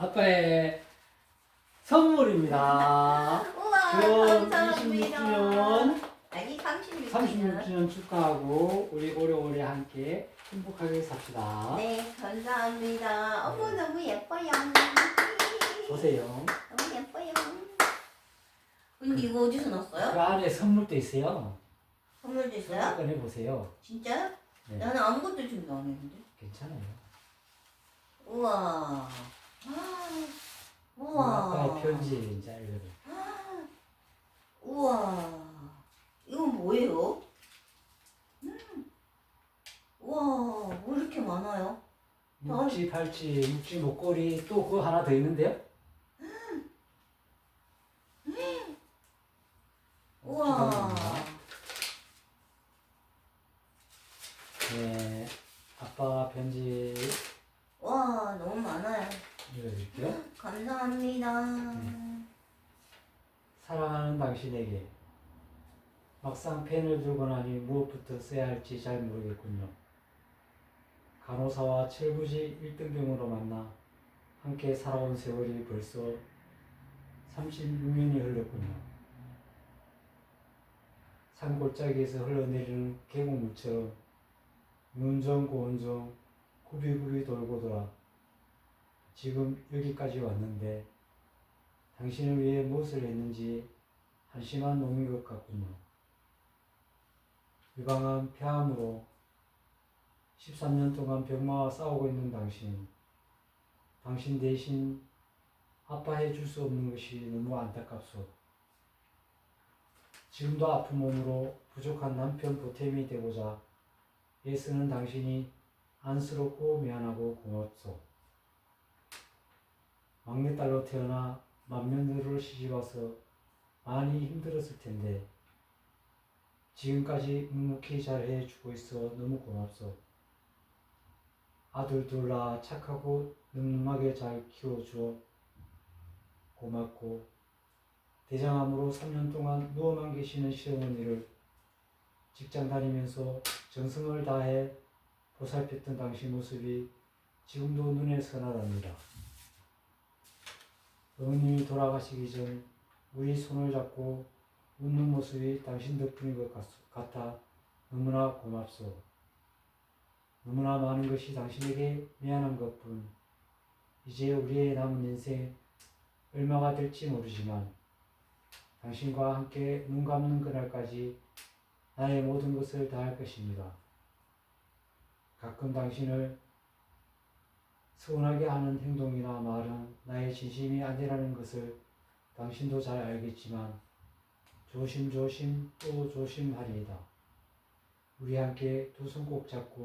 아빠의 선물입니다. 우와 감사합니다. 26주년, 아니 36주년. 36주년 축하하고 우리 오래오래 함께 행복하게 삽시다. 네 감사합니다. 어머 너무 예뻐요. 보세요. 너무 예뻐요. 근데 이거 어디서 그 났어요? 안에 선물도 있어요. 선물도 선물 있어요? 꺼내 보세요. 진짜요? 네. 나는 아무것도 준비 안 했는데. 괜찮아요. 우와. 아, 우리 우와. 편지. 우와. 이건 뭐예요? 음. 우와, 뭐 이렇게 많아요? 묵지, 팔찌, 묵지, 목걸이 또 그거 하나 더 있는데요? 우와. 묵지갑니다. 네, 아빠 편지 와, 너무 많아요. 감사합니다. 네. 사랑하는 당신에게 막상 펜을 들고 나니 무엇부터 써야 할지 잘 모르겠군요. 간호사와 철부지 1등병으로 만나 함께 살아온 세월이 벌써 36년이 흘렀군요. 산골짜기에서 흘러내리는 계곡물처럼 눈정 고운정 굽이굽이 돌고 돌아 지금 여기까지 왔는데 당신을 위해 무엇을 했는지 한심한 놈인 것 같군요. 유방한 폐암으로 13년 동안 병마와 싸우고 있는 당신. 당신 대신 아파해 줄 수 없는 것이 너무 안타깝소. 지금도 아픈 몸으로 부족한 남편 보탬이 되고자 애쓰는 당신이 안쓰럽고 미안하고 고맙소. 막내딸로 태어나 맏며느리를 시집와서 많이 힘들었을 텐데 지금까지 묵묵히 잘 해 주고 있어 너무 고맙소. 아들 둘 낳아 착하고 늠름하게 잘 키워주어 고맙고 대장암으로 3년 동안 누워만 계시는 시어머니를 직장 다니면서 정성을 다해 보살폈던 당신 모습이 지금도 눈에 선하답니다. 어머님이 돌아가시기 전 우리 손을 잡고 웃는 모습이 당신 덕분인 것 같- 같아 너무나 고맙소. 너무나 많은 것이 당신에게 미안한 것뿐. 이제 우리의 남은 인생 얼마가 될지 모르지만 당신과 함께 눈 감는 그날까지 나의 모든 것을 다할 것입니다. 가끔 당신을 서운하게 하는 행동이나 말은 나의 진심이 아니라는 것을 당신도 잘 알겠지만 조심조심 또 조심하리이다. 우리 함께 두 손 꼭 잡고